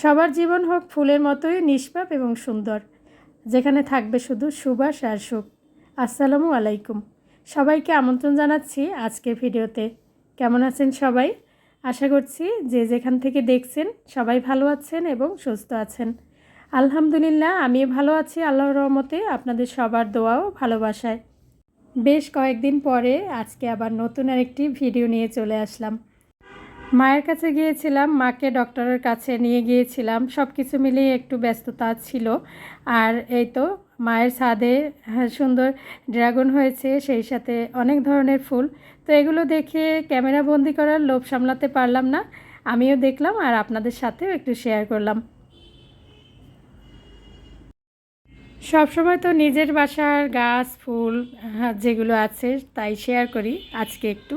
সবার জীবন হোক ফুলের মতোই নিষ্পাপ এবং সুন্দর। যেখানে থাকবে শুধু সুবাস আর সুখ। আসসালামু আলাইকুম। সবাইকে আমন্ত্রণ জানাচ্ছি আজকের ভিডিওতে। কেমন আছেন সবাই? আশা করছি যে যেখান থেকে দেখছেন সবাই ভালো আছেন এবং সুস্থ আছেন। আলহামদুলিল্লাহ, আমিও ভালো আছি আল্লাহর রহমতে। আপনাদের সবার দোয়াও ভালোবাসায়। বেশ কয়েকদিন পরে আজকে আবার নতুন আরেকটি ভিডিও নিয়ে চলে আসলাম। মায়ের কাছে গিয়েছিলাম, মাকে ডক্টরের কাছে নিয়ে গিয়েছিলাম সব কিছু মিলিয়ে একটু ব্যস্ততা ছিল। আর এই তো মায়ের ছাদে সুন্দর ড্রাগন হয়েছে, সেই সাথে অনেক ধরনের ফুল। তো এগুলো দেখে ক্যামেরা বন্দি করার লোভ সামলাতে পারলাম না। আমিও দেখলাম আর আপনাদের সাথেও একটু শেয়ার করলাম। সবসময় তো নিজের বাসার গাছ, ফুল যেগুলো আছে তাই শেয়ার করি। আজকে একটু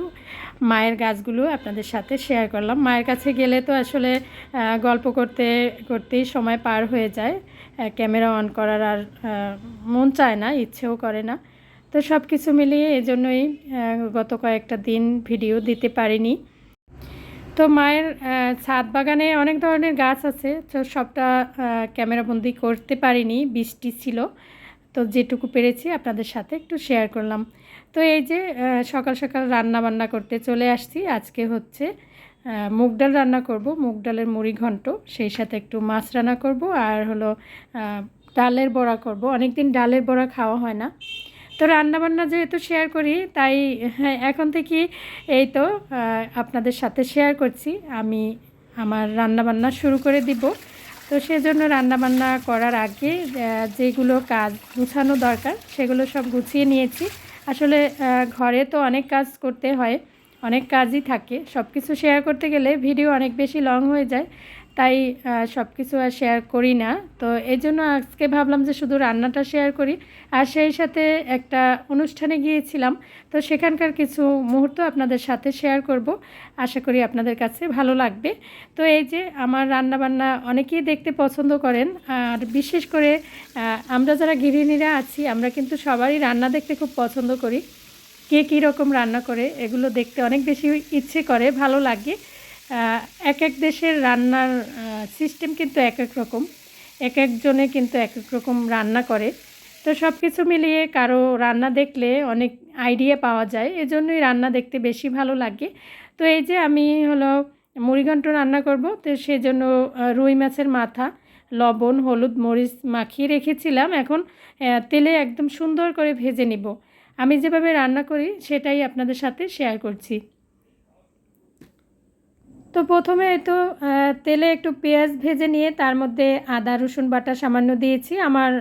মায়ের গাছগুলো আপনাদের সাথে শেয়ার করলাম। মায়ের কাছে গেলে তো আসলে গল্প করতে, করতেই সময় পার হয়ে যায়। ক্যামেরা অন করার আর মন চায় না, ইচ্ছেও করে না। তো সব কিছু মিলিয়ে এজন্যই গত কয়েকটা দিন ভিডিও দিতে পারিনি। তো মায়ের ছাদ বাগানে অনেক ধরনের গাছ আছে, তো সবটা ক্যামেরাবন্দি করতে পারিনি, বৃষ্টি ছিল। তো যেটুকু পেরেছি আপনাদের সাথে একটু শেয়ার করলাম। তো এই যে সকাল সকাল রান্না বান্না করতে চলে আসছি। আজকে হচ্ছে মুগ ডাল রান্না করব, মুগ ডালের মুড়ি ঘন্ট, সেই সাথে একটু মাছ রান্না করব, আর হলো ডালের বড়া করব। অনেক দিন ডালের বড়া খাওয়া হয় না। তো রান্নাবান্না যেহেতু শেয়ার করি তাই হ্যাঁ, এখন থেকে এই তো আপনাদের সাথে শেয়ার করছি। আমি আমার রান্নাবান্না শুরু করে দিব। তো সেজন্য রান্নাবান্না করার আগে যেগুলো কাজ গুছানো দরকার সেগুলো সব গুছিয়ে নিয়েছি। আসলে ঘরে তো অনেক কাজ করতে হয় অনেক কাজই থাকে। সব কিছু শেয়ার করতে গেলে ভিডিও অনেক বেশি লং হয়ে যায়। তাই সব কিছু আর শেয়ার করি না। তো এই জন্য আজকে ভাবলাম যে শুধু রান্নাটা শেয়ার করি। আর সেই সাথে একটা অনুষ্ঠানে গিয়েছিলাম, তো সেখানকার কিছু মুহূর্ত আপনাদের সাথে শেয়ার করব। আশা করি আপনাদের কাছে ভালো লাগবে। তো এই যে আমার রান্নাবান্না অনেকেই দেখতে পছন্দ করেন। আর বিশেষ করে আমরা যারা গৃহিণীরা আছি, আমরা কিন্তু সবারই রান্না দেখতে খুব পছন্দ করি। কে কী রকম রান্না করে, এগুলো দেখতে অনেক বেশি ইচ্ছে করে, ভালো লাগে। এক এক দেশের রান্নার সিস্টেম কিন্তু এক এক রকম। এক একজনে কিন্তু এক এক রকম রান্না করে। তো সব কিছু মিলিয়ে কারও রান্না দেখলে অনেক আইডিয়া পাওয়া যায়। এজন্যই রান্না দেখতে বেশি ভালো লাগে। তো এই যে আমি হলো মুড়িঘণ্ট রান্না করব, তো সেই জন্য রুই মাছের মাথা, লবণ, হলুদ, মরিচ মাখিয়ে রেখেছিলাম। এখন তেলে একদম সুন্দর করে ভেজে নিব। আমি যেভাবে রান্না করি, সেটাই আপনাদের সাথে শেয়ার করছি। তো প্রথমে তো তেলে একটু পেঁয়াজ ভেজে নিয়ে তার মধ্যে আদা, রসুন, বাটা সামান্য দিয়েছি। আমার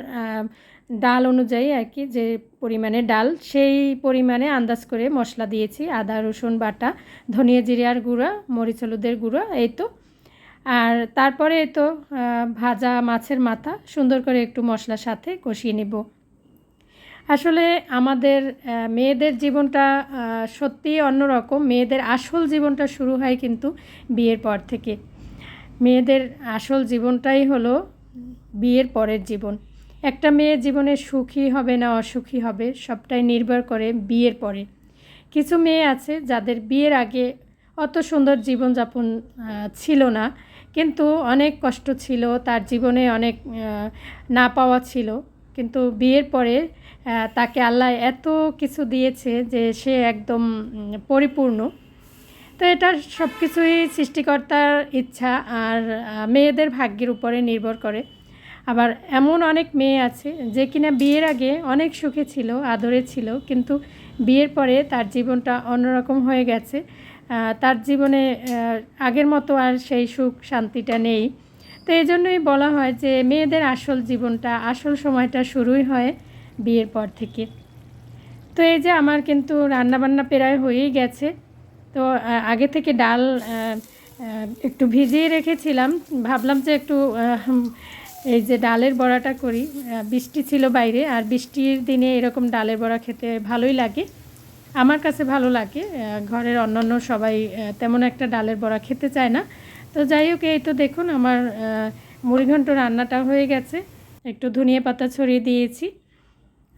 ডাল অনুযায়ী আর কি যে পরিমাণে ডাল, সেই পরিমাণে আন্দাজ করে মশলা দিয়েছি। আদা, রসুন, বাটা, ধনিয়া জিরার গুঁড়া, মরিচ হলুদের গুঁড়া, এই তো। আর তারপরে তো ভাজা মাছের মাথা, সুন্দর করে একটু মশলার সাথে কষিয়ে নেব। আসলে আমাদের মেয়েদের জীবনটা সত্যিই অন্যরকম। মেয়েদের আসল জীবনটা শুরু হয় কিন্তু বিয়ের পর থেকে। মেয়েদের আসল জীবনটাই হলো বিয়ের পরের জীবন। একটা মেয়ে জীবনে সুখী হবে না অসুখী হবে, সবটাই নির্ভর করে বিয়ের পরে। কিছু মেয়ে আছে যাদের বিয়ের আগে অত সুন্দর জীবনযাপন ছিল না। কিন্তু অনেক কষ্ট ছিল, তার জীবনে অনেক না পাওয়া ছিল। কিন্তু বিয়ের পরে তাকে আল্লাহ এত কিছু দিয়েছে যে সে একদম পরিপূর্ণ। তো এটা সব কিছুই সৃষ্টিকর্তার ইচ্ছা আর মেয়েদের ভাগ্যের উপরে নির্ভর করে। আবার এমন অনেক মেয়ে আছে যে কিনা বিয়ের আগে অনেক সুখে ছিল, আদরে ছিল, কিন্তু বিয়ের পরে তার জীবনটা অন্যরকম হয়ে গেছে। তার জীবনে আগের মতো আর সেই সুখ শান্তিটা নেই। তো এই জন্যই বলা হয় যে মেয়েদের আসল জীবনটা, আসল সময়টা শুরুই হয় বিয়ের পর থেকে। তো এই যে আমার কিন্তু রান্নাবান্না প্রায় হয়েই গেছে। তো আগে থেকে ডাল একটু ভিজিয়ে রেখেছিলাম। ভাবলাম যে একটু এই যে ডালের বড়াটা করি। বৃষ্টি ছিল বাইরে, আর বৃষ্টির দিনে এরকম ডালের বড়া খেতে ভালোই লাগে। আমার কাছে ভালো লাগে ঘরের অন্যান্য সবাই তেমন একটা ডালের বড়া খেতে চায় না। তো যাই হোক, এই তো দেখুন, আমার মুড়িঘণ্ট রান্নাটা হয়ে গেছে। একটু ধনিয়া পাতা ছড়িয়ে দিয়েছি।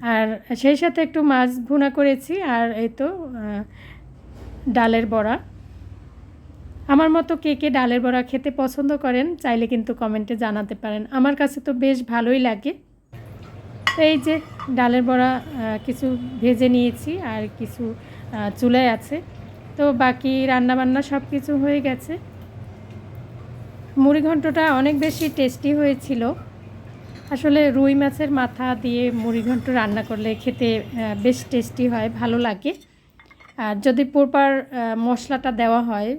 আর সেই সাথে একটু মাছ ভুনা করেছি, আর এই তো ডালের বড়া। আমার মতো কে কে ডালের বড়া খেতে পছন্দ করেন, চাইলে কিন্তু কমেন্টে জানাতে পারেন। আমার কাছে তো বেশ ভালোই লাগে। এই যে ডালের বড়া কিছু ভেজে নিয়েছি, আর কিছু চুলায় আছে। তো বাকি রান্নাবান্না সব কিছু হয়ে গেছে। মুড়ি ঘন্টটা অনেক বেশি টেস্টি হয়েছিল। আসলে রুই মাছের মাথা দিয়ে মুড়ি ঘন্ট রান্না করলে খেতে বেশ টেস্টি হয়, ভালো লাগে। আর যদি প্রপার মশলাটা দেওয়া হয়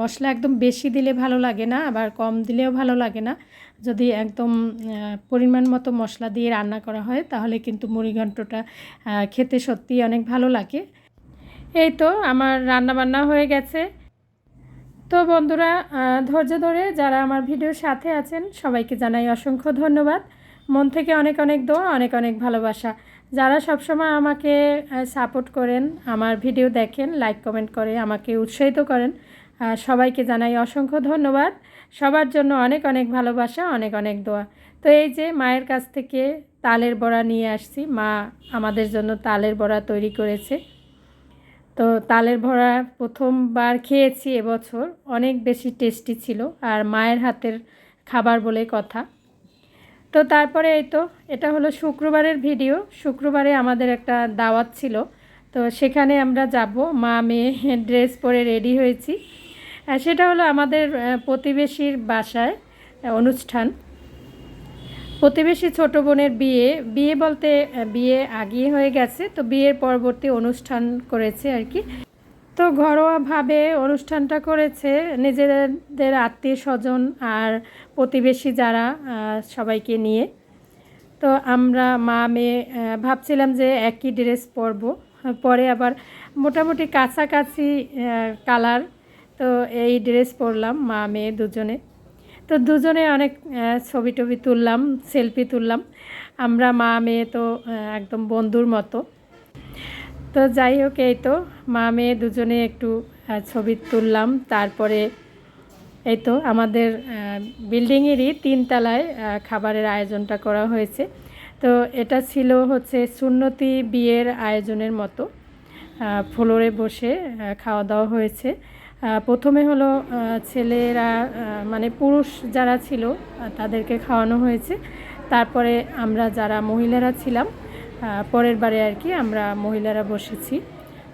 মশলা একদম বেশি দিলে ভালো লাগে না, আবার কম দিলেও ভালো লাগে না। যদি একদম পরিমাণ মতো মশলা দিয়ে রান্না করা হয়, তাহলে কিন্তু মুড়ি ঘন্টটা খেতে সত্যিই অনেক ভালো লাগে। এই তো আমার রান্না বান্না হয়ে গেছে। তো বন্ধুরা ধৈর্য ধরে যারা আমার ভিডিওর সাথে আছেন, সবাইকে জানাই অসংখ্য ধন্যবাদ। মন থেকে অনেক অনেক দোয়া, অনেক অনেক ভালোবাসা। যারা সবসময় আমাকে সাপোর্ট করেন, আমার ভিডিও দেখেন লাইক কমেন্ট করে, আমাকে উৎসাহিত করেন সবাইকে জানাই অসংখ্য ধন্যবাদ। সবার জন্য অনেক অনেক ভালোবাসা, অনেক অনেক দোয়া। তো এই যে মায়ের কাছ থেকে তালের বড়া নিয়ে আসছি, মা আমাদের জন্য তালের বড়া তৈরি করেছে। তো তালের ভরা প্রথমবার খেয়েছি এবছর, অনেক বেশি টেস্টি ছিল, আর মায়ের হাতের খাবার বলে কথা। তো তারপরে এই তো, এটা হলো শুক্রবারের ভিডিও। শুক্রবারে আমাদের একটা দাওয়াত ছিল। তো সেখানে আমরা যাব, মা মেয়ে ড্রেস পরে রেডি হয়েছি। সেটা হলো আমাদের প্রতিবেশীর বাসায় অনুষ্ঠান। প্রতিবেশী ছোট বোনের বিয়ে। বিয়ে বলতে বিয়ে আগিয়ে হয়ে গেছে, তো বিয়ের পরবর্তী অনুষ্ঠান করেছে আর কি। তো ঘরোয়াভাবে অনুষ্ঠানটা করেছে নিজেদের আত্মীয় স্বজন আর প্রতিবেশী যারা সবাইকে নিয়ে। তো আমরা মা, মেয়ে ভাবছিলাম যে একই ড্রেস পরবো। পরে আবার মোটামুটি কাছাকাছি কালার, তো এই ড্রেস পরলাম মা, মেয়ে দুজনে। তো দুজনে অনেক ছবি টবি তুললাম, সেলফি তুললাম। আমরা মা, মেয়ে তো একদম বন্ধুর মতো। তো যাই হোক, এই তো মা মেয়ে দুজনে একটু ছবি তুললাম। তারপরে এই তো আমাদের বিল্ডিংয়েরই তিনতলায় খাবারের আয়োজনটা করা হয়েছে। তো এটা ছিল হচ্ছে সুন্নতি বিয়ের আয়োজনের মতো। ফ্লোরে বসে খাওয়া দাওয়া হয়েছে। প্রথমে হলো ছেলেরা মানে পুরুষ যারা ছিল তাদেরকে খাওয়ানো হয়েছে। তারপরে আমরা যারা মহিলারা ছিলাম পরের বারে আর কি আমরা মহিলারা বসেছি।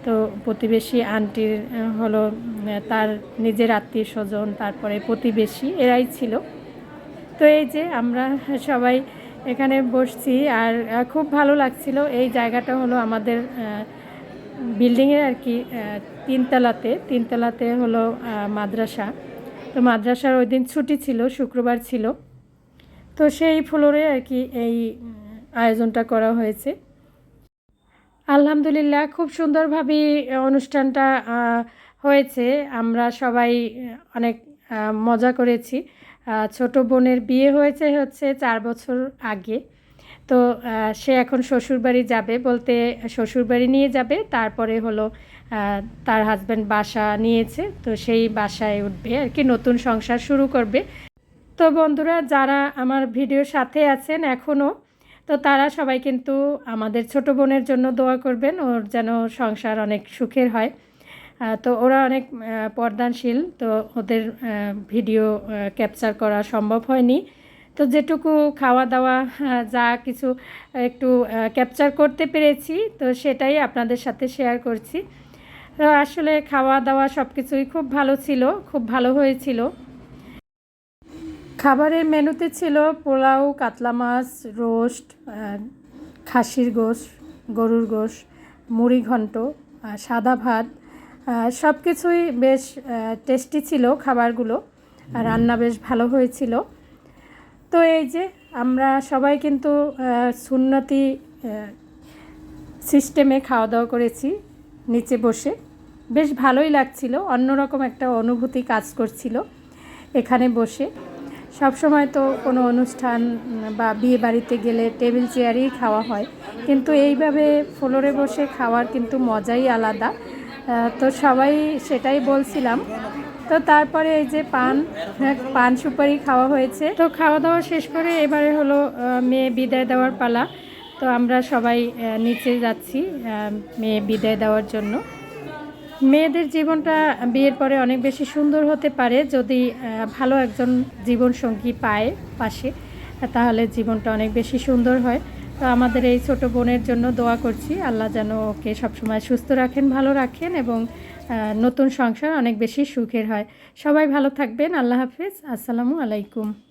তো প্রতিবেশী আন্টির হলো তার নিজের আত্মীয় স্বজন, তারপরে প্রতিবেশী, এরাই ছিল। তো এই যে আমরা সবাই এখানে বসছি আর খুব ভালো লাগছিল। এই জায়গাটা হলো আমাদের বিল্ডিংয়ের আর কি তিনতলাতে। তিনতলাতে হলো মাদ্রাসা। তো মাদ্রাসার ওই দিন ছুটি ছিল, শুক্রবার ছিল। তো সেই ফ্লোরে আর কি এই আয়োজনটা করা হয়েছে। আলহামদুলিল্লাহ, খুব সুন্দরভাবে অনুষ্ঠানটা হয়েছে। আমরা সবাই অনেক মজা করেছি। ছোট বোনের বিয়ে হয়েছে হচ্ছে চার বছর আগে। তো সে এখন শ্বশুরবাড়ি যাবে বলতে শ্বশুরবাড়ি নিয়ে যাবে, তারপরে হলো তার হাজব্যান্ড বাসা নিয়েছে, তো সেই বাসায় উঠবে আর কি, নতুন সংসার শুরু করবে। তো বন্ধুরা, যারা আমার ভিডিওর সাথে আছেন এখনও তো তারা সবাই কিন্তু আমাদের ছোট বোনের জন্য দোয়া করবেন, ওর যেন সংসার অনেক সুখের হয়। তো ওরা অনেক পর্দানশীল, তো ওদের ভিডিও ক্যাপচার করা সম্ভব হয়নি। তো যেটুকু খাওয়া দাওয়া যা কিছু একটু ক্যাপচার করতে পেরেছি, তো সেটাই আপনাদের সাথে শেয়ার করছি। আসলে খাওয়া দাওয়া সব কিছুই খুব ভালো ছিল, খুব ভালো হয়েছিল। খাবারের মেনুতে ছিল পোলাও, কাতলা মাছ, রোস্ট খাসির গোশ, গরুর গোশ, মুড়ি ঘন্ট সাদা ভাত সব কিছুই বেশ টেস্টি ছিল খাবারগুলো রান্না বেশ ভালো হয়েছিল। তো এই যে আমরা সবাই কিন্তু সুন্নতি সিস্টেমে খাওয়া দাওয়া করেছি নিচে বসে। বেশ ভালোই লাগছিল, অন্যরকম একটা অনুভূতি কাজ করছিল এখানে বসে। সব সময় তো কোনো অনুষ্ঠান বা বিয়ে বাড়িতে গেলে টেবিল চেয়ারেই খাওয়া হয়। কিন্তু এইভাবে ফ্লোরে বসে খাওয়ার কিন্তু মজাই আলাদা। তো সবাই সেটাই বলছিলাম। তো তারপরে এই যে পান হ্যাঁ, পান সুপারি খাওয়া হয়েছে। তো খাওয়া দাওয়া শেষ করে এবারে হলো মেয়ে বিদায় দেওয়ার পালা। তো আমরা সবাই নিচে যাচ্ছি মেয়ে বিদায় দেওয়ার জন্য। মেয়েদের জীবনটা বিয়ের পরে অনেক বেশি সুন্দর হতে পারে যদি ভালো একজন জীবনসঙ্গী পায় পাশে, তাহলে জীবনটা অনেক বেশি সুন্দর হয়। তো আমাদের এই ছোট বোনের জন্য দোয়া করছি, আল্লাহ যেন ওকে সবসময় সুস্থ রাখেন, ভালো রাখেন এবং নতুন সংসার অনেক বেশি সুখের হয়। সবাই ভালো থাকবেন, আল্লাহ হাফিজ, আসসালামু আলাইকুম।